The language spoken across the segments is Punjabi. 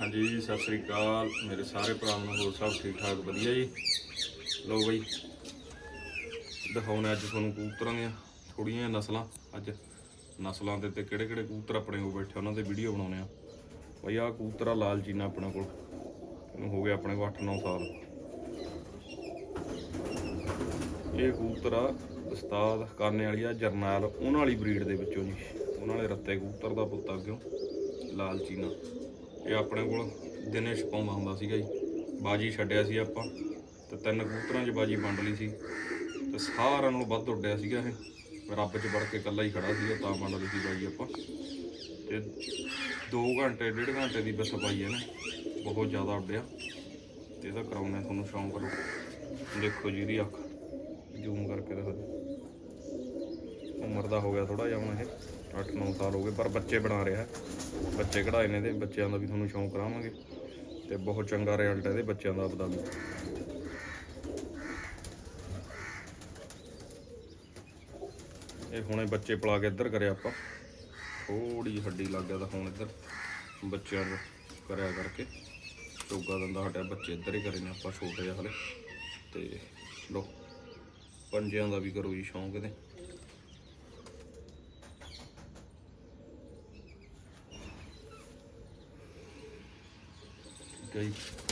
ਹਾਂਜੀ, ਸਤਿ ਸ੍ਰੀ ਅਕਾਲ। ਮੇਰੇ ਸਾਰੇ ਭਰਾਵਾਂ ਨੂੰ ਹੋਰ ਸਭ ਠੀਕ ਠਾਕ ਵਧੀਆ ਜੀ। ਲਓ ਬਈ, ਦਿਖਾਉਣੇ ਅੱਜ ਤੁਹਾਨੂੰ ਕਬੂਤਰਾਂ ਦੀਆਂ ਥੋੜੀਆਂ ਜਿਹੀਆਂ ਨਸਲਾਂ। ਅੱਜ ਨਸਲਾਂ ਦੇ ਤੇ ਕਿਹੜੇ ਕਿਹੜੇ ਕਬੂਤਰ ਆਪਣੇ ਕੋਲ ਬੈਠੇ ਉਹਨਾਂ ਦੇ ਵੀਡੀਓ ਬਣਾਉਣੇ ਆ। ਬਈ, ਆਹ ਕਬੂਤਰ ਆ ਲਾਲ ਚੀਨਾ ਆਪਣੇ ਕੋਲ। ਇਹਨੂੰ ਹੋ ਗਿਆ ਆਪਣੇ ਕੋਲ 8-9 ਸਾਲ। ਇਹ ਕਬੂਤਰ ਆ ਉਸਤਾਦ ਕਰਨੇ ਵਾਲੀ ਆ, ਜਰਨੈਲ, ਉਹਨਾਂ ਵਾਲੀ ਬਰੀਡ ਦੇ ਵਿੱਚੋਂ ਜੀ। ਉਹਨਾਂ ਵਾਲੇ ਰੱਤੇ ਕਬੂਤਰ ਦਾ ਪੁੱਤ ਕਿਉਂ? ਲਾਲ ਚੀਨਾ ਇਹ ਆਪਣੇ ਕੋਲ ਦਿਨੇ ਛਪਾਉਂਦਾ ਹੁੰਦਾ ਸੀਗਾ ਜੀ। ਬਾਜੀ ਛੱਡਿਆ ਸੀ ਆਪਾਂ, ਤੇ ਤਿੰਨ ਕਬੂਤਰਾਂ 'ਚ ਬਾਜੀ ਵੰਡ ਲਈ ਸੀ। ਤੇ ਸਾਰਿਆਂ ਨਾਲੋਂ ਵੱਧ ਉੱਡਿਆ ਸੀਗਾ ਇਹ। ਰੱਬ 'ਚ ਵੜ ਕੇ ਇਕੱਲਾ ਹੀ ਖੜਾ ਸੀਗਾ, ਤਾਂ ਵੰਡ ਲਈ ਸੀ ਬਾਜੀ ਆਪਾਂ। ਤੇ 2 ਘੰਟੇ, ਡੇਢ ਘੰਟੇ ਦੀ ਬਸ ਪਾਈ ਇਹਨੇ ਬਹੁਤ ਜ਼ਿਆਦਾ ਉੱਡਿਆ। ਤੇ ਇਹਦਾ ਕਰਾਉਣਾ ਤੁਹਾਨੂੰ ਸ਼ੌਂਕ ਕਰੋ ਦੇਖੋ ਜੀ ਇਹਦੀ ਅੱਖ। ਜ਼ੂਮ ਕਰਕੇ ਦਿਖਾ ਦਿਓ। ਉਮਰ ਦਾ ਹੋ ਗਿਆ ਥੋੜਾ ਜਿਹਾ ਹੁਣ ਇਹ। 8-9 ਸਾਲ ਹੋ ਗਏ, ਪਰ ਬੱਚੇ ਬਣਾ ਰਿਹਾ। ਬੱਚੇ ਕਢਾਏ ਨੇ ਇਹਦੇ ਬੱਚਿਆਂ ਦਾ ਵੀ ਤੁਹਾਨੂੰ ਸ਼ੌਂਕ ਕਰਾਵਾਂਗੇ। ਤੇ ਬਹੁਤ ਚੰਗਾ ਰਿਜ਼ਲਟ ਹੈ ਇਹਦੇ ਬੱਚਿਆਂ ਦਾ ਆਪਦਾ ਵੀ। ਇਹ ਹੁਣੇ ਬੱਚੇ ਪਲਾ ਕੇ ਇੱਧਰ ਕਰਿਆ ਆਪਾਂ। ਥੋੜੀ ਹੱਡੀ ਲੱਗ ਗਿਆ ਤਾਂ ਹੁਣ ਇੱਧਰ ਬੱਚਿਆਂ ਨੂੰ ਕਰਿਆ ਕਰਕੇ। ਚੋਗਾ ਦੰਦਾ ਹਟਿਆ, ਬੱਚੇ ਇੱਧਰ ਹੀ ਕਰੇ ਨੇ ਆਪਾਂ ਛੋਟੇ ਜਿਹੇ ਹਲੇ। ਤੇ ਲੋ ਪੰਜਿਆਂ ਦਾ ਵੀ ਕਰੋ ਜੀ ਸ਼ੌਂਕ ਇਹਦੇ। ਠੀਕ ਹੈ ਜੀ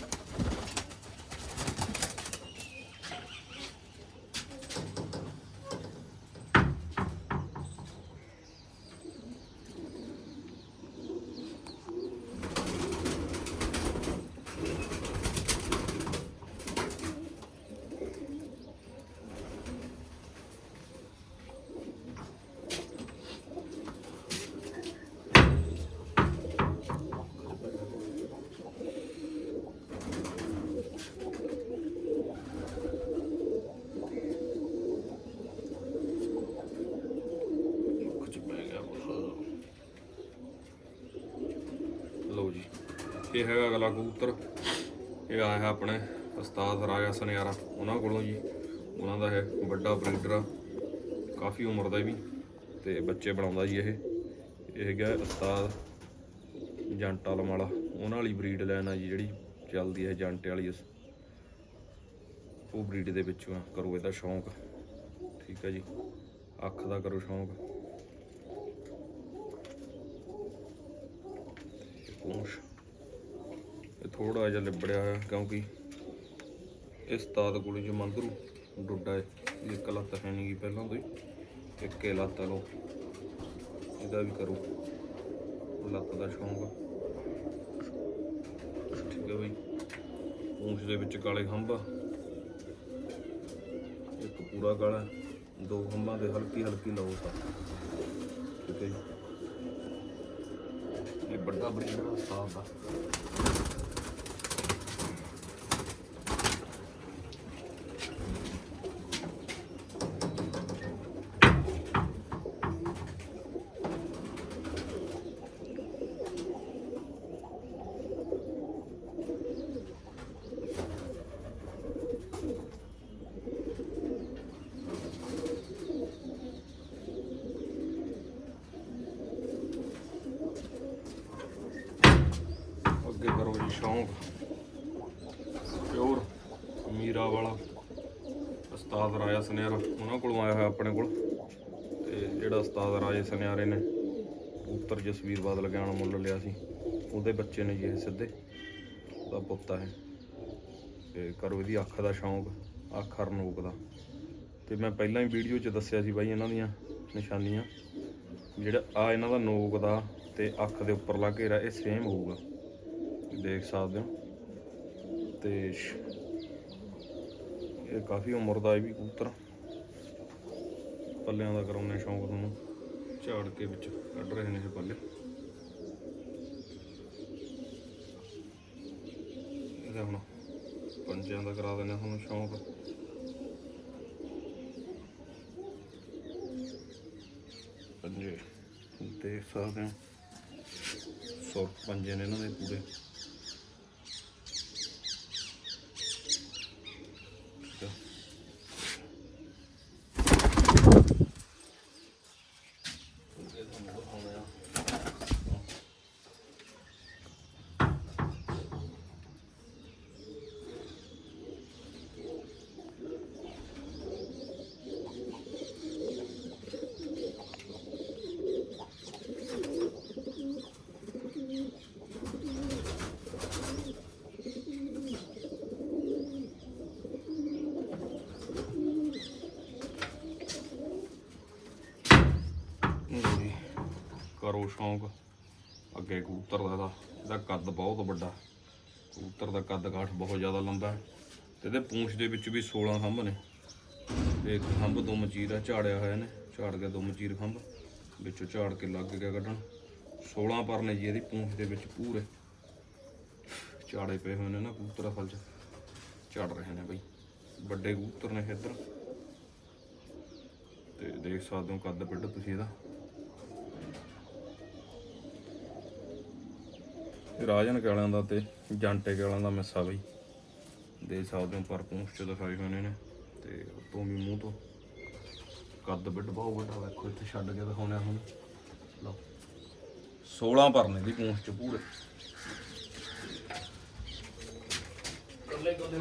ਕੁਝ ਪੈ ਗਿਆ ਲਓ ਜੀ ਇਹ ਹੈਗਾ ਅਗਲਾ ਕਬੂਤਰ। ਇਹ ਆਇਆ ਆਪਣੇ ਉਸਤਾਦ ਰਾਜਾ ਸੁਨਿਆਰਾ, ਉਹਨਾਂ ਕੋਲੋਂ ਜੀ। ਉਹਨਾਂ ਦਾ ਹੈ ਵੱਡਾ ਬਰੀਡਰ ਆ। ਕਾਫੀ ਉਮਰ ਦਾ ਵੀ ਤੇ ਬੱਚੇ ਬਣਾਉਂਦਾ ਜੀ ਇਹ। ਇਹ ਹੈਗਾ ਉਸਤਾਦ ਜੰਟ ਆਲਮ ਵਾਲਾ। ਉਹਨਾਂ ਵਾਲੀ ਬਰੀਡ ਲੈਣ ਆ ਜੀ ਜਿਹੜੀ ਚੱਲਦੀ ਹੈ ਜੰਟੇ ਵਾਲੀ ਉਹ ਬਰੀਡ ਦੇ ਵਿੱਚੋਂ ਆ। ਕਰੋ ਇਹਦਾ ਸ਼ੌਂਕ। ਠੀਕ ਹੈ ਜੀ। ਅੱਖ ਦਾ ਕਰੋ ਸ਼ੌਂਕ। ਪੂੰਛ। ਥੋੜਾ ਜਿਹਾ ਲਿਬੜਿਆ ਹੋਇਆ, ਕਿਉਂਕਿ ਇਸ ਤਾਦ ਕੋਲ ਜੋ ਮੰਦਰੂ ਡੁੱਡਾ ਹੈ ਇਹ ਇੱਕ ਲੱਤ ਹੈ ਨਹੀਂ ਪਹਿਲਾਂ ਤੋਂ ਹੀ, ਇੱਕ ਲੱਤ ਲੋ ਇਹਦਾ ਵੀ ਕਰੋ। ਲੱਤ ਦਾ ਸ਼ੌਂਕ। ਠੀਕ ਹੈ ਬਈ। ਪੂੰਛ ਦੇ ਵਿੱਚ ਕਾਲੇ ਖੰਭ ਆ। ਇੱਕ ਪੂਰਾ ਕਾਲਾ, ਦੋ ਖੰਭਾਂ ਦੇ ਹਲਕੀ ਹਲਕੀ ਲਓ ਸਾ ਠੀਕ ਹੈ ਜੀ। ਇਹ ਵੱਡਾ ਬਰੀਡ ਦਾ ਸਾਫ਼ ਆ ਅੱਗੇ ਕਰੋ ਜੀ ਸ਼ੌਂਕ ਪਿਓਰ ਮੀਰਾ ਵਾਲਾ। ਉਸਤਾਦ ਰਾਜਾ ਸੁਨਿਆਰਾ ਉਹਨਾਂ ਕੋਲੋਂ ਆਇਆ ਹੋਇਆ ਆਪਣੇ ਕੋਲ। ਤੇ ਜਿਹੜਾ ਉਸਤਾਦ ਰਾਜੇ ਸੁਨਿਆਰੇ ਨੇ ਉੱਤਰ ਜਸਵੀਰ ਬਾਦਲ ਗਿਆਨ ਮੁੱਲ ਲਿਆ ਸੀ, ਉਹਦੇ ਬੱਚੇ ਨੇ ਜੀ ਇਹ ਸਿੱਧੇ, ਉਹਦਾ ਪੁੱਤ ਹੈ। ਤੇ ਕਰੋ ਇਹਦੀ ਅੱਖ ਦਾ ਸ਼ੌਂਕ, ਅੱਖ ਹਰਨੂਕ ਦਾ। ਤੇ ਮੈਂ ਪਹਿਲਾਂ ਹੀ ਵੀਡੀਓ 'ਚ ਦੱਸਿਆ ਸੀ ਬਾਈ ਇਹਨਾਂ ਦੀਆਂ ਨਿਸ਼ਾਨੀਆਂ, ਜਿਹੜਾ ਆ ਇਹਨਾਂ ਦਾ ਨੋਕ ਦਾ ਤੇ ਅੱਖ ਦੇ ਉੱਪਰਲਾ ਘੇਰਾ, ਇਹ ਸੇਮ ਹੋਊਗਾ। ਦੇਖ ਸਕਦੇ ਹੋ। ਤੇ ਇਹ ਕਾਫੀ ਉਮਰ ਦਾ ਇਹ ਵੀ ਕਬੂਤਰ। ਪੱਲਿਆਂ ਦਾ ਕਰਾਉਣੇ ਸ਼ੌਂਕ ਤੁਹਾਨੂੰ। ਝਾੜ ਕੇ ਵਿੱਚ ਕੱਢ ਰਹੇ ਨੇ ਇਹ ਪੱਲੇ। ਇਹਦਾ ਹੁਣ ਪੰਜਿਆਂ ਦਾ ਕਰਾ ਦਿੰਦੇ ਤੁਹਾਨੂੰ ਸ਼ੌਂਕ। ਪੰਜੇ ਦੇਖ ਸਕਦੇ ਹੋ। ਸੌ ਪੰਜੇ ਨੇ ਇਹਨਾਂ ਦੇ ਪੂਰੇ ਠੀਕ ਆ। ਇਹ ਤੁਹਾਨੂੰ ਦਿਖਾਉਣੇ ਆ। ਕਰੋ ਸ਼ੌਂਕ। ਅੱਗੇ ਕਬੂਤਰ ਦਾ ਇਹਦਾ ਇਹਦਾ ਕੱਦ ਬਹੁਤ ਵੱਡਾ। ਕਬੂਤਰ ਦਾ ਕੱਦ ਕਾਠ ਬਹੁਤ ਜ਼ਿਆਦਾ ਲੰਬਾ ਹੈ। ਤੇ ਇਹਦੇ ਪੂੰਛ ਦੇ ਵਿੱਚ ਵੀ 16 ਖੰਭ ਨੇ। ਤੇ ਇੱਕ ਖੰਭ ਦੋ ਮਚੀਰ ਆ, ਝਾੜਿਆ ਹੋਇਆ ਨੇ ਝਾੜ ਕੇ ਦੋ ਮਚੀਰ ਖੰਭ। ਵਿੱਚੋਂ ਝਾੜ ਕੇ ਲੱਗ ਗਿਆ ਕੱਢਣ। 16 ਪਰ ਨੇ ਜੀ ਇਹਦੀ ਪੂੰਛ ਦੇ ਵਿੱਚ ਪੂਰੇ। ਝਾੜੇ ਪਏ ਹੋਏ ਨੇ ਨਾ ਕਬੂਤਰ ਅਸਲ 'ਚ। ਝੜ ਰਹੇ ਨੇ ਬਈ। ਵੱਡੇ ਕਬੂਤਰ ਨੇ ਇੱਧਰ। ਤੇ ਦੇਖ ਸਕਦੇ ਹੋ ਕੱਦ ਪਿੱਡ ਤੁਸੀਂ ਇਹਦਾ। ਰਾਜਨ ਕਾਲਿਆਂ ਦਾ ਤੇ ਜੰਟੇ ਕਾਲਿਆਂ ਦਾ ਮਿੱਸਾ ਬਈ। ਦੇ ਸਕਦੇ ਹੋ ਪਰ ਪੂੰਛ ਚ ਦਿਖਾਈ ਹੋਣੇ ਨੇ ਤੇ ਉਤੋਂ ਵੀ ਮੂੰਹ ਤੋਂ ਕੱਦ ਬਿੱਡ ਬਹੁਤ ਵੱਡਾ ਵੇਖੋ ਇੱਥੇ ਛੱਡ ਕੇ ਦਿਖਾਉਣਾ ਹੁਣ। ਲਓ। 16 ਪਰਨੇ ਦੀ ਪੂੰਛ ਚ ਪੂਰੇ ਕੱਲੇ ਕੱਲੇ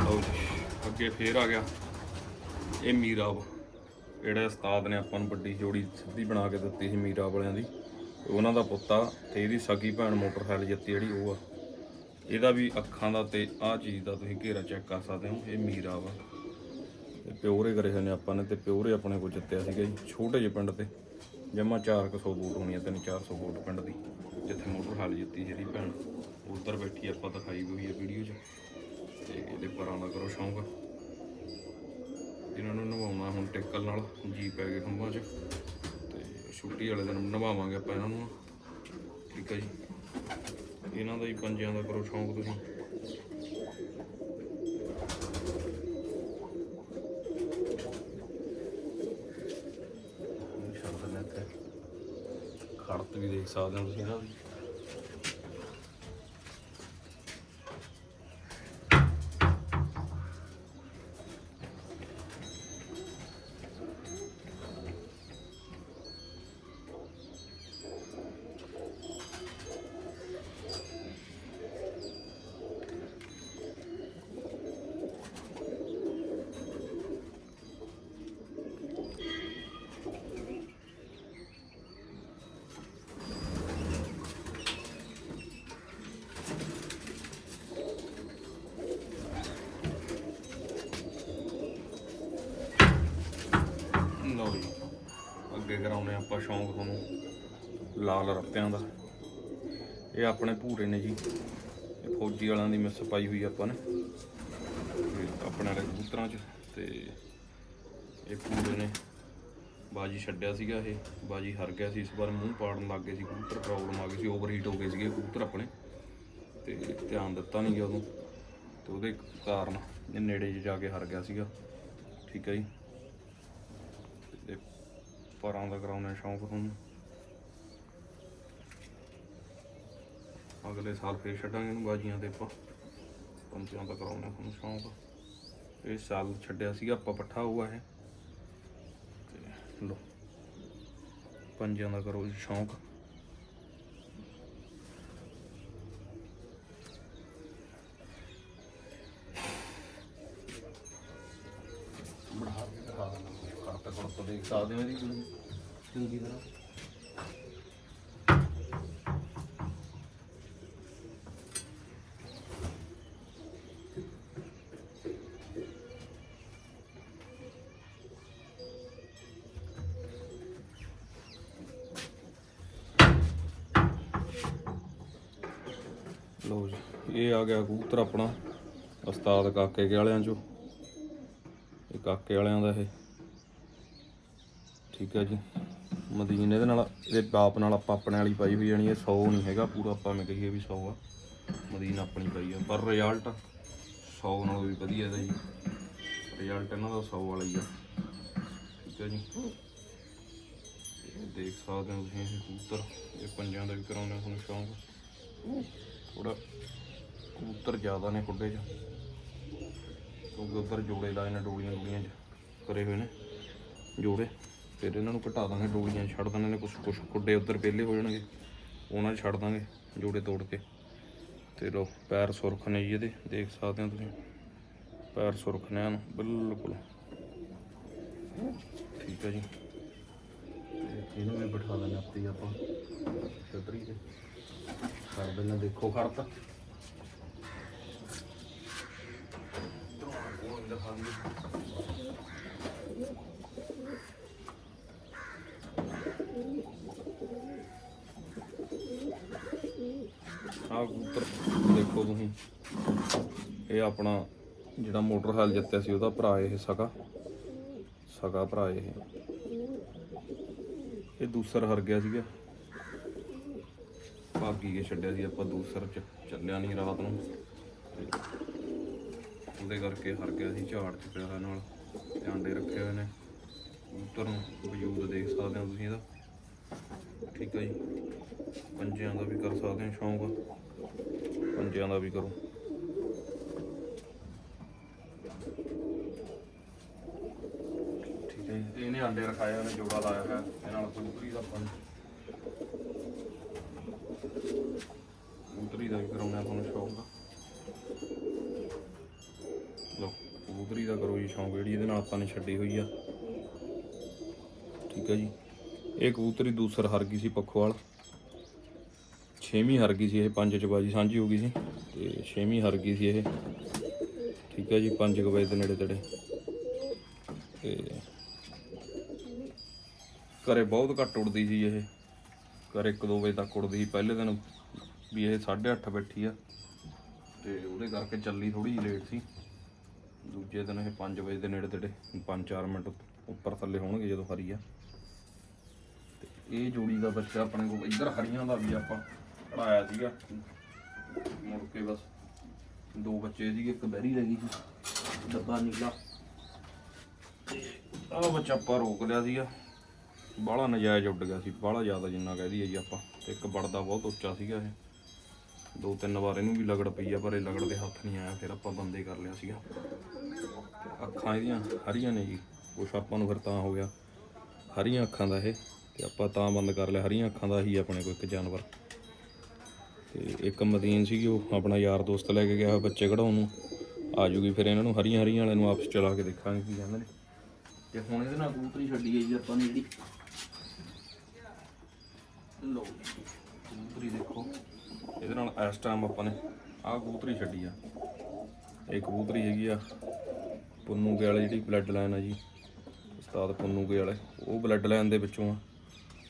ਲਓ ਜੀ ਅੱਗੇ ਫੇਰ ਆ ਗਿਆ। ਇਹ ਮੀਰਾ ਮੀਰਾਬ ਜਿਹੜੇ ਉਸਤਾਦ ਨੇ ਆਪਾਂ ਨੂੰ ਵੱਡੀ ਜੋੜੀ ਸਿੱਧੀ ਬਣਾ ਕੇ ਦਿੱਤੀ ਸੀ ਮੀਰਾਬ ਵਾਲਿਆਂ ਦੀ। ਉਹਨਾਂ ਦਾ ਪੁੱਤਾ ਤੇ ਇਹਦੀ ਸਗੀ ਭੈਣ ਮੋਟਰਸਾਈਕਲ ਜਿੱਤੀ ਜਿਹੜੀ ਉਹ ਆ। ਇਹਦਾ ਵੀ ਅੱਖਾਂ ਦਾ ਤੇ ਆਹ ਚੀਜ਼ ਦਾ ਤੁਸੀਂ ਘੇਰਾ ਚੈੱਕ ਕਰ ਸਕਦੇ ਹੋ, ਇਹ ਮੀਰਾ ਵਾ। ਤੇ ਪਿਓਰੇ ਕਰੇ ਹੋਏ ਨੇ ਆਪਾਂ ਨੇ ਤੇ ਪਿਓਰੇ ਆਪਣੇ ਕੋਲ ਜਿੱਤਿਆ ਸੀਗਾ ਜੀ, ਛੋਟੇ ਜਿਹੇ ਪਿੰਡ ਤੇ। ਜਮਾ 400 ਵੋਟ ਹੋਣੀ ਆ, ਤਿੰਨ 400 ਵੋਟ ਪਿੰਡ ਦੀ, ਜਿੱਥੇ ਮੋਟਰਸਾਈਕਲ ਜਿੱਤੀ ਜਿਹੜੀ ਭੈਣ ਉੱਧਰ ਬੈਠੀ ਆਪਾਂ ਦਿਖਾਈ ਹੋਈ ਹੈ ਵੀਡੀਓ 'ਚ। ਤੇ ਇਹਦੇ ਪਰਾਂ ਦਾ ਕਰੋ ਸ਼ੌਂਕ। ਇਹਨਾਂ ਨੂੰ ਨਵਾਉਣਾ ਹੁਣ ਟਿੱਕਲ ਨਾਲ, ਜੀ ਪੈ ਗਏ ਖੰਭਾਂ 'ਚ। ਤੇ ਛੁੱਟੀ ਵਾਲੇ ਦਿਨ ਨਵਾਵਾਂਗੇ ਆਪਾਂ ਇਹਨਾਂ ਨੂੰ। ਠੀਕ ਹੈ ਜੀ। ਇਹਨਾਂ ਦਾ ਹੀ ਪੰਜਿਆਂ ਦਾ ਕਰੋ ਸ਼ੌਂਕ ਤੁਸੀਂ। ਇੱਥੇ ਖੜਤ ਵੀ ਦੇਖ ਸਕਦੇ ਹੋ ਤੁਸੀਂ ਇਹਨਾਂ ਦੀ ਲਓ ਜੀ ਅੱਗੇ ਕਰਾਉਨੇ ਆਪਾਂ, ਸ਼ੌਂਕ ਤੁਹਾਨੂੰ ਲਾਲ ਰੱਪਿਆਂ ਦਾ। ਇਹ ਆਪਣੇ ਭੂਰੇ ਨੇ ਜੀ। ਇਹ ਫੌਜੀ ਵਾਲਿਆਂ ਦੀ ਮਿਸ ਪਾਈ ਹੋਈ ਆਪਾਂ ਨੇ। ਆਪਣੇ ਵਾਲੇ ਕਬੂਤਰਾਂ 'ਚ ਤੇ ਇਹ ਭੂਰੇ ਨੇ। ਬਾਜੀ ਛੱਡਿਆ ਸੀਗਾ ਇਹ। ਬਾਜੀ ਹਰ ਗਿਆ ਸੀ ਇਸ ਵਾਰ। ਮੂੰਹ ਪਾੜਨ ਲੱਗ ਗਏ ਸੀ। ਕਬੂਤਰ ਪ੍ਰੋਬਲਮ ਆ ਗਈ ਸੀ। ਓਵਰਹੀਟ ਹੋ ਗਏ ਸੀਗੇ ਕਬੂਤਰ ਆਪਣੇ। ਤੇ ਧਿਆਨ ਦਿੱਤਾ ਨਹੀਂ ਗਿਆ ਉਦੋਂ ਤੇ ਉਹਦੇ ਕਾਰਨ, ਇਹ ਨੇੜੇ 'ਚ ਜਾ ਕੇ ਹਰ ਗਿਆ ਸੀਗਾ। ਠੀਕ ਹੈ ਜੀ। ਪਰਾਂ ਦਾ ਕਰਾਉਣਾ ਸ਼ੌਂਕ ਤੁਹਾਨੂੰ ਅਗਲੇ ਸਾਲ ਫੇਰ ਛੱਡਾਂਗੇ ਇਹਨੂੰ ਬਾਜੀਆਂ ਤੇ ਆਪਾਂ ਪੰਚਾਂ ਦਾ ਕਰਾਉਣਾ ਤੁਹਾਨੂੰ ਸ਼ੌਂਕ ਇਸ ਸਾਲ ਛੱਡਿਆ ਸੀਗਾ ਆਪਾਂ ਪੱਠਾ ਹੋਇਆ ਹੈ ਤੇ ਲੋ ਪੰਜਾਂ ਦਾ ਕਰੋ ਜੀ ਸ਼ੌਂਕ ਬੜਾ ਕੇ ਦਿਖਾ ਦਿੰਦਾ ਦੇਖ ਸਕਦੇ ਹੋ ਇਹਦੀ ਚੰਗੀ ਤਰ੍ਹਾਂ। ਲੋ ਜੀ, ਇਹ ਆ ਗਿਆ ਕਬੂਤਰ ਆਪਣਾ, ਉਸਤਾਦ ਕਾਕੇ ਕੇ ਵਾਲਿਆਂ ਚੋਂ। ਇਹ ਕਾਕੇ ਵਾਲਿਆਂ ਦਾ ਇਹ। ਠੀਕ ਹੈ ਜੀ। ਮਦੀਨ ਇਹਦੇ ਨਾਲ, ਇਹਦੇ ਬਾਪ ਨਾਲ ਆਪਾਂ ਆਪਣੇ ਵਾਲੀ ਪਾਈ ਹੋਈ ਜਾਣੀ ਇਹ 100 ਨਹੀਂ ਹੈਗਾ, ਪੂਰਾ ਆਪਾਂ ਮੈਂ ਕਹੀਏ ਵੀ 100 ਆ। ਮਦੀਨ ਆਪਣੀ ਪਾਈ ਆ, ਪਰ ਰਿਜ਼ਲਟ 100 ਨਾਲੋਂ ਵੀ ਵਧੀਆ ਇਹਦਾ ਜੀ। ਰਿਜ਼ਲਟ ਇਹਨਾਂ ਦਾ 100 ਵਾਲਾ ਹੀ ਆ। ਠੀਕ ਹੈ ਜੀ। ਦੇਖ ਸਕਦੇ ਹੋ ਤੁਸੀਂ ਇਹ ਕਬੂਤਰ, ਇਹ ਪੰਜਾਂ ਦਾ ਵੀ ਕਰਾਉਂਦੇ ਤੁਹਾਨੂੰ ਸ਼ੌਂਕ। ਥੋੜਾ ਕਬੂਤਰ ਜ਼ਿਆਦਾ ਨੇ ਖੁੱਡੇ 'ਚ। ਕਿਉਂਕਿ ਉੱਧਰ ਜੋੜੇ ਲਾਏ ਨੇ ਡੋਲੀਆਂ ਡੋਲੀਆਂ 'ਚ, ਕਰੇ ਹੋਏ ਨੇ ਜੋੜੇ। ਫਿਰ ਇਹਨਾਂ ਨੂੰ ਘਟਾ ਦਾਂਗੇ ਡੋਲੀਆਂ 'ਚ ਛੱਡ ਦਾਂਗੇ ਨੇ ਕੁਛ ਕੁਛ ਖੁੱਡੇ ਉੱਧਰ ਵਿਹਲੇ ਹੋ ਜਾਣਗੇ। ਉਹਨਾਂ 'ਚ ਛੱਡ ਦਾਂਗੇ ਜੋੜੇ ਤੋੜ ਕੇ। ਤੇ ਲੋ ਪੈਰ ਸੁਰਖ ਨੇ ਜੀ ਇਹਦੇ ਦੇਖ ਸਕਦੇ ਹੋ ਤੁਸੀਂ। ਪੈਰ ਸੁਰਖ ਨੇ ਐਨ ਬਿਲਕੁਲ। ਠੀਕ ਹੈ ਜੀ। ਤੇ ਇਹਨੂੰ ਵੀ ਬਿਠਾ ਲੈਣਾ ਆਪੇ ਆਪਾਂ। ਛਤਰੀ ਤੇ। ਕਰ ਦਿੰਦੇ ਦੇਖੋ ਖੜਤ। ਆਹ ਕਬੂਤਰ ਦੇਖੋ ਤੁਸੀਂ। ਇਹ ਆਪਣਾ ਜਿਹੜਾ ਮੋਟਰਸਾਈਕਲ ਜਿੱਤਿਆ ਸੀ ਉਹਦਾ ਭਰਾ ਇਹ ਸਕਾ ਸਕਾ ਭਰਾ ਇਹ। ਇਹ ਦੂਸਰ ਹਰ ਗਿਆ ਸੀਗਾ। ਭਾਗੀ ਕੇ ਛੱਡਿਆ ਸੀ ਆਪਾਂ ਦੂਸਰ ਚ। ਚੱਲਿਆ ਨਹੀਂ ਰਾਤ ਨੂੰ। ਉਹਦੇ ਕਰਕੇ ਹਰ ਗਿਆ ਸੀ ਝਾੜ ਚ ਪਿਆ ਨਾਲ। ਤੇ ਆਂਡੇ ਰੱਖੇ ਹੋਏ ਨੇ। ਕਬੂਤਰ ਨੂੰ ਵਜੂਦ ਦੇਖ ਸਕਦੇ ਹੋ ਤੁਸੀਂ ਇਹਦਾ। ਠੀਕ ਹੈ ਜੀ। ਪੰਜਿਆਂ ਦਾ ਵੀ ਕਰ ਸਕਦੇ ਹੋ ਸ਼ੌਂਕ। ਪੰਜਿਆਂ ਦਾ ਵੀ ਕਰੋ। ਠੀਕ ਹੈ ਜੀ। ਇਹਨੇ ਆਂਡੇ ਰਖਾਏ, ਉਹਨੇ ਜੋੜਾ ਲਾਇਆ ਹੋਇਆ ਇਹ ਨਾਲ ਕਬੂਤਰੀ ਦਾ ਪੰਜ ਕਬੂਤਰੀ ਦਾ ਵੀ ਕਰਾਉਣਾ ਤੁਹਾਨੂੰ ਸ਼ੌਂਕ ਆ। ਲੋ ਕਬੂਤਰੀ ਦਾ ਕਰੋ ਜੀ ਸ਼ੌਂਕ, ਜਿਹੜੀ ਇਹਦੇ ਨਾਲ ਆਪਾਂ ਨੇ ਛੱਡੀ ਹੋਈ ਆ। ਠੀਕ ਹੈ ਜੀ। ਇਹ ਕਬੂਤਰੀ ਦੂਸਰ ਹਰ ਗਈ ਸੀ ਪੱਖੋਵਾਲ ਛੇਵੀਂ ਹਰ ਗਈ ਸੀ ਇਹ, ਪੰਜ ਚ ਬਾਜੀ ਸਾਂਝੀ ਹੋ ਗਈ ਸੀ। ਤੇ ਛੇਵੀਂ ਹਰ ਗਈ ਸੀ ਇਹ। ਠੀਕ ਹੈ ਜੀ 5 ਵਜੇ ਦੇ ਨੇੜੇ ਤੇੜੇ। ਤੇ ਘਰੇ ਬਹੁਤ ਘੱਟ ਉੜਦੀ ਸੀ ਇਹ। ਘਰੇ 1-2 ਵਜੇ ਤੱਕ ਉੜਦੀ ਸੀ। ਪਹਿਲੇ ਦਿਨ ਵੀ ਇਹ 8:30 ਬੈਠੀ ਆ। ਤੇ ਉਹਦੇ ਕਰਕੇ ਚੱਲੀ ਥੋੜੀ ਜਿਹੀ ਲੇਟ ਸੀ। ਦੂਜੇ ਦਿਨ ਇਹ 5 ਵਜੇ ਦੇ ਨੇੜੇ ਤੇੜੇ 5-4 ਮਿੰਟ ਉੱਪਰ ਥੱਲੇ ਹੋਣਗੇ ਜਦੋਂ ਹਰੀ ਆ। ਤੇ ਇਹ ਜੋੜੀ ਦਾ ਬੱਚਾ ਆਪਣੇ ਕੋਲ, ਇੱਧਰ ਹਰੀਆਂ ਦਾ ਵੀ ਆਪਾਂ ਪੜਾਇਆ ਸੀਗਾ। ਮੁੜ ਕੇ ਬਸ ਦੋ ਬੱਚੇ ਸੀਗੇ, ਇੱਕ ਬਹਿਰੀ ਰਹਿ ਗਈ ਸੀ। ਡੱਬਾ ਨੀਲਾ ਆਹ ਬੱਚਾ ਆਪਾਂ ਰੋਕ ਲਿਆ ਸੀਗਾ। ਬਾਹਲਾ ਨਜਾਇਜ਼ ਉੱਡ ਗਿਆ ਸੀ। ਬਾਹਲਾ ਜ਼ਿਆਦਾ ਜਿੰਨਾ ਕਹਿ ਦਈਏ ਜੀ ਆਪਾਂ। ਤੇ ਇੱਕ ਬੜਦਾ ਬਹੁਤ ਉੱਚਾ ਸੀਗਾ ਇਹ। ਦੋ ਤਿੰਨ ਵਾਰ ਇਹਨੂੰ ਵੀ ਲਗੜ ਪਈ ਆ, ਪਰ ਇਹ ਲਗੜ ਦੇ ਹੱਥ ਨਹੀਂ ਆਇਆ। ਫਿਰ ਆਪਾਂ ਬੰਦੇ ਕਰ ਲਿਆ ਸੀਗਾ। ਅੱਖਾਂ ਇਹਦੀਆਂ ਹਰੀਆਂ ਨੇ ਜੀ। ਕੁਛ ਆਪਾਂ ਨੂੰ ਫਿਰ ਤਾਂ ਹੋ ਗਿਆ। ਹਰੀਆਂ ਅੱਖਾਂ ਦਾ ਇਹ। ਤੇ ਆਪਾਂ ਤਾਂ ਬੰਦ ਕਰ ਲਿਆ। ਹਰੀਆਂ ਅੱਖਾਂ ਦਾ ਹੀ ਆਪਣੇ ਕੋਲ ਇੱਕ ਜਾਨਵਰ। ਤੇ ਇੱਕ ਮਦੀਨ ਸੀਗੀ, ਉਹ ਆਪਣਾ ਯਾਰ ਦੋਸਤ ਲੈ ਕੇ ਗਿਆ ਹੋਇਆ ਬੱਚੇ ਕਢਾਉਣ ਨੂੰ। ਆ ਜੂਗੀ ਫਿਰ ਇਹਨਾਂ ਨੂੰ ਹਰੀਆਂ ਹਰੀਆਂ ਵਾਲੇ ਨੂੰ ਆਪਸ ਚਲਾ ਕੇ ਦੇਖਾਂਗੇ ਕੀ ਕਹਿੰਦੇ ਨੇ। ਤੇ ਹੁਣ ਇਹਦੇ ਨਾਲ ਕਬੂਤਰੀ ਛੱਡੀ ਹੈ ਜੀ ਆਪਾਂ ਨੇ ਜਿਹੜੀ। ਲੋ ਕਬੂਤਰੀ ਦੇਖੋ। ਇਹਦੇ ਨਾਲ ਇਸ ਟਾਈਮ ਆਪਾਂ ਨੇ ਆਹ ਕਬੂਤਰੀ ਛੱਡੀ ਆ। ਇਹ ਕਬੂਤਰੀ ਹੈਗੀ ਆ ਪੁੰਨੂ ਕੇ ਵਾਲੇ ਜਿਹੜੀ ਬਲੱਡ ਲਾਈਨ ਆ ਜੀ, ਉਸਤਾਦ ਪੁੰਨੂ ਕੇ ਵਾਲੇ, ਉਹ ਬਲੱਡ ਲਾਈਨ ਦੇ ਵਿੱਚੋਂ ਆ।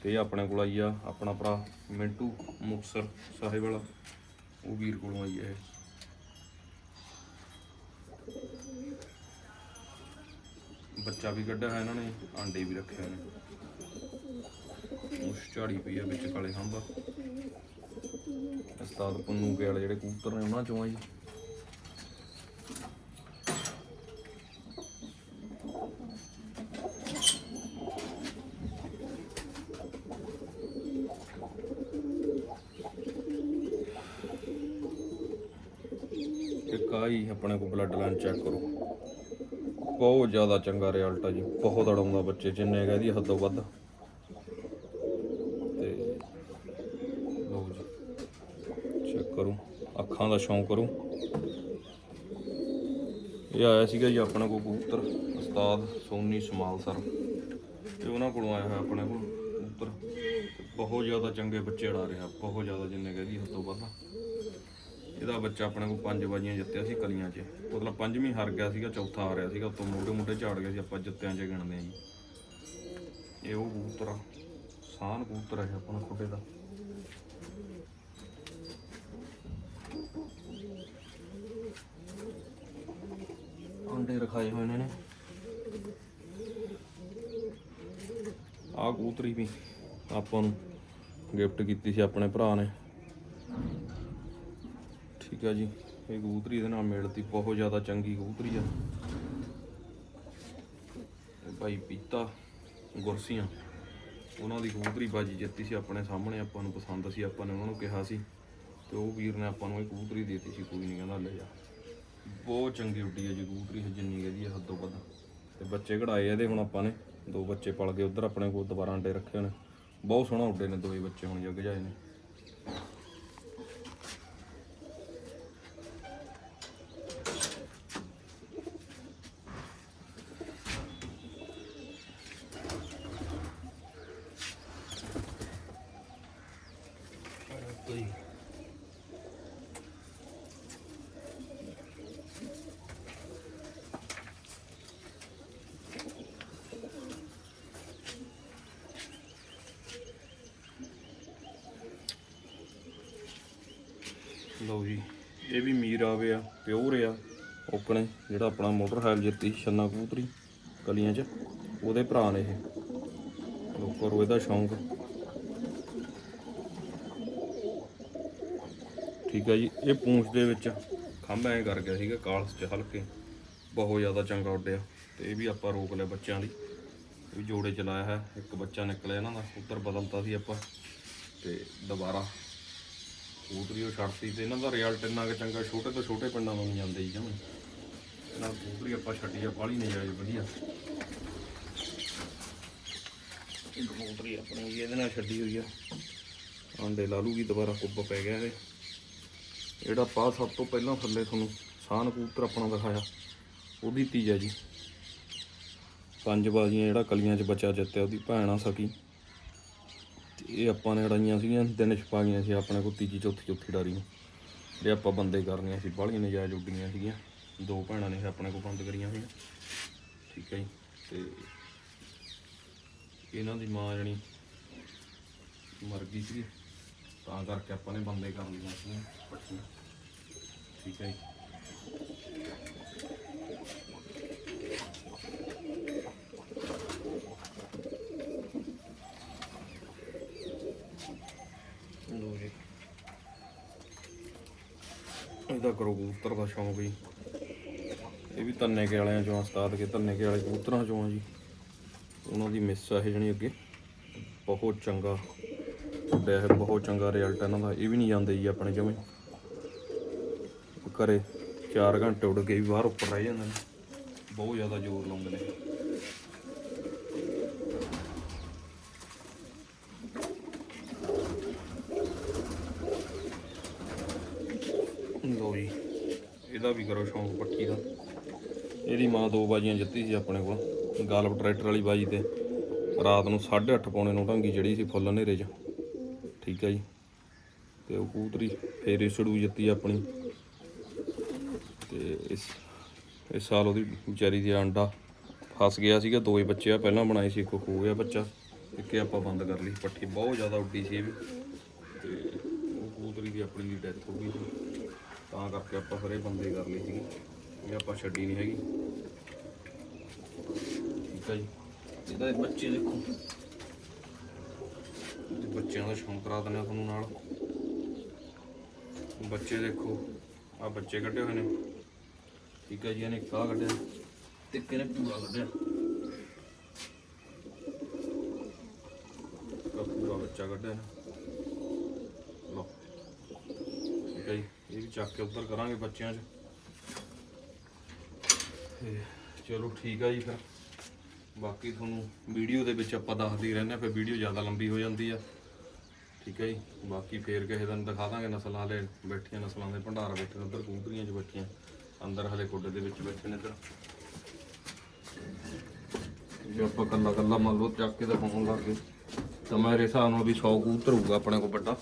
ਤੇ ਆਪਣੇ ਕੋਲ ਆਈ ਆ, ਆਪਣਾ ਭਰਾ ਮਿੰਟੂ ਮੁਕਸਰ ਸਾਹਿਬ ਵਾਲਾ। ਉਹ ਵੀਰ ਕੋਲੋਂ ਆਈ ਆ ਇਹ। ਬੱਚਾ ਵੀ ਕੱਢਿਆ ਹੋਇਆ ਇਹਨਾਂ ਨੇ, ਆਂਡੇ ਵੀ ਰੱਖੇ ਨੇ। ਉਸ ਝਾੜੀ ਪਈ ਆ ਵਿੱਚ ਕਾਲੇ ਹੰਬਾ ਉਸਤਾਦ ਪੰਨੂ ਕੇ ਵਾਲੇ ਜਿਹੜੇ ਕਬੂਤਰ ਨੇ, ਉਹਨਾਂ ਚੋਂ ਆ ਜੀ ਇੱਕ ਆਈ ਆਪਣੇ ਕੋਲ ਬਲੱਡ ਲਾਈਨ ਚੈੱਕ ਕਰੋ। ਬਹੁਤ ਜ਼ਿਆਦਾ ਚੰਗਾ ਰਿਜ਼ਲਟ ਆ ਜੀ, ਬਹੁਤ ਅੜਾਉਂਦਾ ਬੱਚੇ, ਜਿੰਨੇ ਕਹਦੀ ਹੱਦੋਂ ਵੱਧ। ਤੇ ਲਓ ਜੀ ਚੈੱਕ ਕਰੋ, ਅੱਖਾਂ ਦਾ ਸ਼ੌਂਕ ਕਰੋ। ਇਹ ਆਇਆ ਸੀਗਾ ਜੀ ਆਪਣੇ ਕੋਲ ਕਬੂਤਰ, ਉਸਤਾਦ ਸੋਨੀ ਸਮਾਲ ਸਰ। ਤੇ ਉਹਨਾਂ ਕੋਲੋਂ ਆਇਆ ਹੋਇਆ ਆਪਣੇ ਕੋਲ ਕਬੂਤਰ। ਬਹੁਤ ਜ਼ਿਆਦਾ ਚੰਗੇ ਬੱਚੇ ਅੜਾ ਰਿਹਾ, ਬਹੁਤ ਜ਼ਿਆਦਾ ਜਿੰਨੇ ਕਹਦੀ ਹੱਦੋਂ ਵੱਧ। ਇਹਦਾ ਬੱਚਾ ਆਪਣੇ ਕੋਲ ਪੰਜ ਵਾਜੀਆਂ ਜਿੱਤਿਆ ਸੀ ਕਲੀਆਂ 'ਚ। ਮਤਲਬ ਪੰਜਵੀਂ ਹਾਰ ਗਿਆ ਸੀਗਾ, ਚੌਥਾ ਆ ਰਿਹਾ ਸੀਗਾ, ਉਤੋਂ ਮੋਢੇ ਮੋਢੇ ਝਾੜ ਗਿਆ ਸੀ, ਆਪਾਂ ਜਿੱਤਿਆਂ 'ਚ ਗਿਣਦੇ ਆ ਜੀ। ਇਹ ਉਹ ਕਬੂਤਰ ਆ, ਸਾਨ ਕਬੂਤਰ ਹੈ ਆਪਣਾ ਖੁੱਡੇ ਦਾ। ਅੰਡੇ ਰਖਾਏ ਹੋਏ ਨੇ ਨੇ ਆਹ ਕਬੂਤਰੀ ਵੀ ਆਪਾਂ ਨੂੰ ਗਿਫਟ ਕੀਤੀ ਸੀ ਆਪਣੇ ਭਰਾ ਨੇ। ਠੀਕ ਆ ਜੀ। ਇਹ ਕਬੂਤਰੀ ਦੇ ਨਾਲ ਮਿਲਦੀ, ਬਹੁਤ ਜ਼ਿਆਦਾ ਚੰਗੀ ਕਬੂਤਰੀ ਆ। ਭਾਈ ਪੀਤਾ ਗੁਰਸੀਆਂ। ਉਹਨਾਂ ਦੀ ਕਬੂਤਰੀ ਬਾਜੀ ਜਿੱਤੀ ਸੀ ਆਪਣੇ ਸਾਹਮਣੇ, ਆਪਾਂ ਨੂੰ ਪਸੰਦ ਸੀ, ਆਪਾਂ ਨੇ ਉਹਨਾਂ ਨੂੰ ਕਿਹਾ ਸੀ। ਤੇ ਉਹ ਵੀਰ ਨੇ ਆਪਾਂ ਨੂੰ ਇਹ ਕਬੂਤਰੀ ਦੇਤੀ ਸੀ, ਕੋਈ ਨਹੀਂ ਕਹਿੰਦਾ ਲੈ ਜਾ। ਬਹੁਤ ਚੰਗੀ ਉੱਡੀ ਹੈ ਜੀ ਕਬੂਤਰੀ ਜਿੰਨੀ ਕਹਦੀ ਹੈ ਹੱਦੋਂ ਵੱਧ। ਤੇ ਬੱਚੇ ਕਢਾਏ ਇਹਦੇ ਹੁਣ ਆਪਾਂ ਨੇ। ਦੋ ਬੱਚੇ ਪਲ ਗਏ, ਉਧਰ ਆਪਣੇ ਕੋਲ ਦੁਬਾਰਾ ਅੰਡੇ ਰੱਖੇ ਨੇ ਬਹੁਤ ਸੋਹਣਾ ਉੱਡੇ ਨੇ ਦੋਏ ਬੱਚੇ ਹੁਣ, ਜੱਗ ਜਾਏ ਨੇ ਠੀਕ ਹੈ ਜੀ ਲਓ ਜੀ ਇਹ ਵੀ ਮੀਰ ਆਵੇ ਆ ਪਿਓਰ ਆ ਜਿਹੜਾ ਆਪਣਾ ਮੋਟਰਸਾਈਕਲ ਜਿੱਤੀ, ਛੰਨਾ ਕਬੂਤਰੀ ਕਲੀਆਂ 'ਚ, ਉਹਦੇ ਭਰਾ ਨੇ ਇਹ। ਲੋਕਾਂ ਨੂੰ ਇਹਦਾ ਸ਼ੌਂਕ। ਠੀਕ ਹੈ ਜੀ, ਇਹ ਪੂੰਛ ਦੇ ਵਿੱਚ ਖੰਭ ਐ ਕਰ ਗਿਆ ਸੀਗਾ, ਕਾਲਸ 'ਚ ਹਲਕੇ। ਬਹੁਤ ਜ਼ਿਆਦਾ ਚੰਗਾ ਉੱਡਿਆ। ਤੇ ਇਹ ਵੀ ਆਪਾਂ ਰੋਕ ਲਿਆ ਬੱਚਿਆਂ ਲਈ। ਵੀ ਜੋੜੇ ਚਲਾਇਆ ਹੈ ਇੱਕ ਬੱਚਾ ਨਿਕਲਿਆ ਇਹਨਾਂ ਦਾ ਉੱਤਰ ਬਦਲਤਾ ਸੀ ਆਪਾਂ। ਤੇ ਦੁਬਾਰਾ ਕੂਤਰੀ ਉਹ ਛੱਡਤੀ ਤੇ ਇਹਨਾਂ ਦਾ ਰਿਜ਼ਲਟ ਇੰਨਾ ਕਿ ਚੰਗਾ, ਛੋਟੇ ਤੋਂ ਛੋਟੇ ਪਿੰਡਾਂ ਨੂੰ ਨਹੀਂ ਜਾਂਦੇ ਜੀ ਜਮੇ। ਇਹਨਾਂ ਦੀ ਆਪਾਂ ਛੱਡੀ ਆ, ਬਾਹਲੀ ਨਹੀਂ ਜਾਈ ਵਧੀਆ। ਇਹ ਕਬੂਤਰੀ ਆਪਣੀ ਇਹਦੇ ਨਾਲ ਛੱਡੀ ਹੋਈ ਆ। ਆਂਡੇ ਲਾ ਲੂਗੀ, ਦੁਬਾਰਾ ਕੁੱਬ ਪੈ ਗਿਆ ਇਹ। ਜਿਹੜਾ ਪਾ ਸਭ ਤੋਂ ਪਹਿਲਾਂ ਥੱਲੇ ਤੁਹਾਨੂੰ ਸਾਨ ਕਬੂਤਰ ਆਪਣਾ ਦਿਖਾਇਆ। ਉਹਦੀ ਤੀਜਾ ਜੀ। ਪੰਜ ਬਾਜ਼ੀਆਂ ਜਿਹੜਾ ਕਲੀਆਂ 'ਚ ਬੱਚਾ ਜਿੱਤਿਆ ਉਹਦੀ ਭੈਣ ਆ ਸਕੀ। ਇਹ ਆਪਾਂ ਨੇ ਅੜਾਈਆਂ ਸੀਗੀਆਂ ਤਿੰਨ ਛਪਾਈਆਂ ਸੀ ਆਪਣੇ ਕੋਲ ਤੀਜੀ, ਚੌਥੀ ਚੌਥੀ ਡਾਰੀ ਨੂੰ। ਇਹ ਆਪਾਂ ਬੰਦੇ ਕਰਨੀਆਂ ਸੀ ਬਾਹਲੀਆਂ ਨਜਾਇਜ਼ ਉੱਡੀਆਂ ਸੀਗੀਆਂ। ਦੋ ਭੈਣਾਂ ਨੇ ਆਪਣੇ ਕੋਲ ਬੰਦ ਕਰੀਆਂ ਹੋਈਆਂ। ਠੀਕ ਹੈ ਜੀ। ਤੇ ਇਹਨਾਂ ਦੀ ਮਾਂ ਜਣੀ ਮਰ ਗਈ ਸੀ ਤਾਂ ਕਰਕੇ ਆਪਾਂ ਨੇ ਬੰਦੇ ਕਰ ਲਈਆਂ ਸੀ ਪੱਟੀਆਂ ਠੀਕ ਹੈ ਜੀ। ਲੋ ਜੀ। ਇਹਦਾ ਕਰੋ ਕਬੂਤਰ ਦਾ ਸ਼ੌਂਕ ਹੀ ਇਹ ਵੀ ਧੰਨੇ ਕੇ ਵਾਲਿਆਂ ਚੋਂ ਆ, ਉਸਤਾਦ ਕੇ ਧੰਨੇ ਕੇ ਵਾਲੇ ਕਬੂਤਰਾਂ ਚੋਂ ਆ ਜੀ। ਉਹਨਾਂ ਦੀ ਮਿਸ ਆ ਇਹ ਜਣੀ ਅੱਗੇ। ਬਹੁਤ ਚੰਗਾ ਉੱਡਿਆ ਹੈ ਬਹੁਤ ਚੰਗਾ ਰਿਜ਼ਲਟ ਇਹਨਾਂ ਦਾ। ਇਹ ਵੀ ਨਹੀਂ ਜਾਂਦੇ ਜੀ ਆਪਣੇ ਜਮੇ। ਘਰੇ 4 ਘੰਟੇ ਉੱਡ ਕੇ ਵੀ ਬਾਹਰ ਉੱਪਰ ਰਹਿ ਜਾਂਦੇ ਨੇ। ਬਹੁਤ ਜ਼ਿਆਦਾ ਜ਼ੋਰ ਲਾਉਂਦੇ ਨੇ। ਲਓ ਜੀ ਇਹਦਾ ਵੀ ਕਰੋ ਸ਼ੌਂਕ ਪੱਠੀ ਦਾ। ਇਹਦੀ ਮਾਂ ਦੋ ਬਾਜੀਆਂ ਜਿੱਤੀ ਸੀ ਆਪਣੇ ਕੋਲ, ਗਾਲਬ ਟਰੈਕਟਰ ਵਾਲੀ ਬਾਜੀ ਤੇ। ਰਾਤ ਨੂੰ 8:30 ਪੌਣੇ ਨੂੰ ਢੰਗੀ ਚੜੀ ਸੀ ਫੁੱਲ ਹਨੇਰੇ 'ਚ। ਠੀਕ ਹੈ ਜੀ। ਤੇ ਉਹ ਕੂਤਰੀ ਫੇਰ ਇਸੜੂ ਜਿੱਤੀ ਆਪਣੀ। ਤੇ ਇਸ ਇਸ ਸਾਲ ਉਹਦੀ ਵਿਚਾਰੀ ਦੀ ਅੰਡਾ ਫਸ ਗਿਆ ਸੀਗਾ। ਦੋ ਹੀ ਬੱਚੇ ਆ, ਪਹਿਲਾਂ ਬਣਾਏ ਸੀ, ਇੱਕ ਖੋ ਗਿਆ ਬੱਚਾ, ਇੱਕ ਇਹ ਆਪਾਂ ਬੰਦ ਕਰ ਲਈ ਪੱਠੀ। ਬਹੁਤ ਜ਼ਿਆਦਾ ਉੱਡੀ ਸੀ ਇਹ ਵੀ। ਤੇ ਉਹ ਕੂਤਰੀ ਦੀ ਆਪਣੀ ਦੀ ਡੈਥ ਹੋ ਗਈ ਸੀ। ਤਾਂ ਕਰਕੇ ਆਪਾਂ ਫਿਰ ਬੰਦੇ ਕਰ ਲਈ ਸੀਗੀ। ਇਹ ਆਪਾਂ ਛੱਡੀ ਨਹੀਂ ਹੈਗੀ। ਠੀਕ ਹੈ ਜੀ। ਇਹਦਾ ਇਹ ਬੱਚੇ ਦੇਖੋ। ਤੇ ਬੱਚਿਆਂ ਦਾ ਸ਼ੌਂਕ ਕਰਾ ਦਿੰਦੇ ਤੁਹਾਨੂੰ ਨਾਲ। ਬੱਚੇ ਦੇਖੋ ਆ ਬੱਚੇ ਕੱਢੇ ਹੋਏ ਨੇ। ਠੀਕ ਹੈ ਜੀ ਇਹਨੇ ਕਾਹ ਕੱਢਿਆ। ਤੇ ਕਿਹਨੇ ਪੂਰਾ ਕੱਢਿਆ? ਪੂਰਾ ਬੱਚਾ ਕੱਢਿਆ ਨੇ ਠੀਕ ਹੈ ਜੀ ਇਹ ਵੀ ਚੱਕ ਕੇ ਉੱਧਰ ਕਰਾਂਗੇ ਬੱਚਿਆਂ 'ਚ। ਤੇ ਚਲੋ ਠੀਕ ਆ ਜੀ ਫਿਰ। ਬਾਕੀ ਤੁਹਾਨੂੰ ਵੀਡੀਓ ਦੇ ਵਿੱਚ ਆਪਾਂ ਦੱਸਦੇ ਰਹਿੰਦੇ ਆ, ਫਿਰ ਵੀਡੀਓ ਜ਼ਿਆਦਾ ਲੰਬੀ ਹੋ ਜਾਂਦੀ ਆ। ਠੀਕ ਹੈ ਜੀ। ਬਾਕੀ ਫੇਰ ਕਿਸੇ ਦਿਨ ਦਿਖਾ ਦਾਂਗੇ ਨਸਲਾਂ ਹਲੇ ਬੈਠੀਆਂ, ਨਸਲਾਂ ਦੇ ਭੰਡਾਰ ਬੈਠੇ ਨੇ ਉੱਧਰ ਕੂਦਰੀਆਂ 'ਚ ਬੈਠੀਆਂ। ਅੰਦਰ ਹਲੇ ਕੁੱਡੇ ਦੇ ਵਿੱਚ ਬੈਠੇ ਨੇ ਇੱਧਰ। ਜੇ ਆਪਾਂ ਕੱਲਾ ਕੱਲਾ ਮੰਨ ਲਓ ਚੱਕ ਕੇ ਦਿਖਾਉਣ ਲੱਗ ਗਏ, ਤਾਂ ਮੇਰੇ ਹਿਸਾਬ ਨਾਲ ਵੀ 100 ਕਬੂਤਰ ਹੋਊਗਾ ਆਪਣੇ ਕੋਲ ਵੱਡਾ।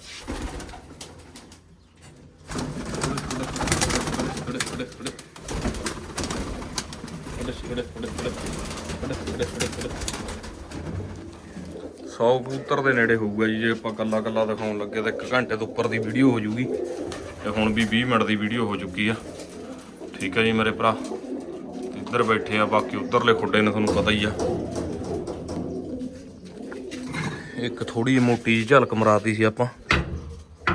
100 ਕਬੂਤਰ ਦੇ ਨੇੜੇ ਹੋਊਗਾ ਜੀ, ਜੇ ਆਪਾਂ ਕੱਲਾ ਕੱਲਾ ਦਿਖਾਉਣ ਲੱਗੇ ਤਾਂ 1 ਘੰਟੇ ਤੋਂ ਉੱਪਰ ਦੀ ਵੀਡੀਓ ਹੋ ਜੂਗੀ ਤੇ ਹੁਣ ਵੀ 20 ਮਿੰਟ ਦੀ ਵੀਡੀਓ ਹੋ ਚੁੱਕੀ ਆ। ਠੀਕ ਆ ਜੀ ਮੇਰੇ ਭਰਾ ਇੱਧਰ ਬੈਠੇ ਆ, ਬਾਕੀ ਉੱਧਰਲੇ ਖੁੱਡੇ ਨੇ ਤੁਹਾਨੂੰ ਪਤਾ ਹੀ ਆ। ਇੱਕ ਥੋੜੀ ਜਿਹੀ ਮੋਟੀ ਜਿਹੀ ਝਲਕ ਮਰਾਤੀ ਸੀ ਆਪਾਂ।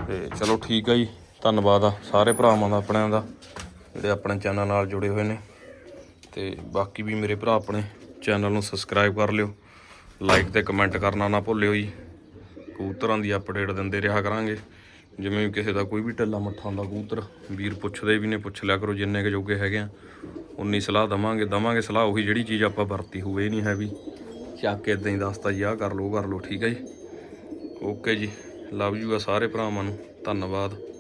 ਤੇ ਚਲੋ ਠੀਕ ਆ ਜੀ, ਧੰਨਵਾਦ ਆ ਸਾਰੇ ਭਰਾਵਾਂ ਦਾ, ਆਪਣਿਆਂ ਦਾ, ਜਿਹੜੇ ਆਪਣੇ ਚੈਨਲ ਨਾਲ ਜੁੜੇ ਹੋਏ ਨੇ। ਤੇ ਬਾਕੀ ਵੀ ਮੇਰੇ ਭਰਾ ਆਪਣੇ ਚੈਨਲ ਨੂੰ ਸਬਸਕ੍ਰਾਈਬ ਕਰ ਲਿਓ। ਲਾਈਕ ਤੇ ਕਮੈਂਟ ਕਰਨਾ ਨਾ ਭੁੱਲਿਓ ਜੀ। ਕਬੂਤਰਾਂ ਦੀ ਅਪਡੇਟ ਦਿੰਦੇ ਰਿਹਾ ਕਰਾਂਗੇ। ਜਿਵੇਂ ਕਿਸੇ ਦਾ ਕੋਈ ਵੀ ਢਿੱਲਾ ਮੱਠਾ ਹੁੰਦਾ ਕਬੂਤਰ, ਵੀਰ ਪੁੱਛਦੇ ਵੀ ਨੇ, ਪੁੱਛ ਲਿਆ ਕਰੋ ਜਿੰਨੇ ਕੁ ਜੋਗੇ ਹੈਗੇ ਆ। ਉਨੀ ਸਲਾਹ ਦਵਾਂਗੇ ਦਵਾਂਗੇ ਸਲਾਹ, ਉਹੀ ਜਿਹੜੀ ਚੀਜ਼ ਆਪਾਂ ਵਰਤੀ ਹੋਵੇ ਨਹੀਂ ਹੈ ਵੀ ਚੱਕ ਕੇ ਇਦਾਂ ਹੀ ਦੱਸਤਾ ਜੀ, ਆਹ ਕਰ ਲਓ, ਉਹ ਕਰ ਲਓ, ਠੀਕ ਹੈ ਜੀ। ਓਕੇ ਜੀ ਲਵ ਯੂ ਆ ਸਾਰੇ ਭਰਾਵਾਂ ਨੂੰ। ਧੰਨਵਾਦ।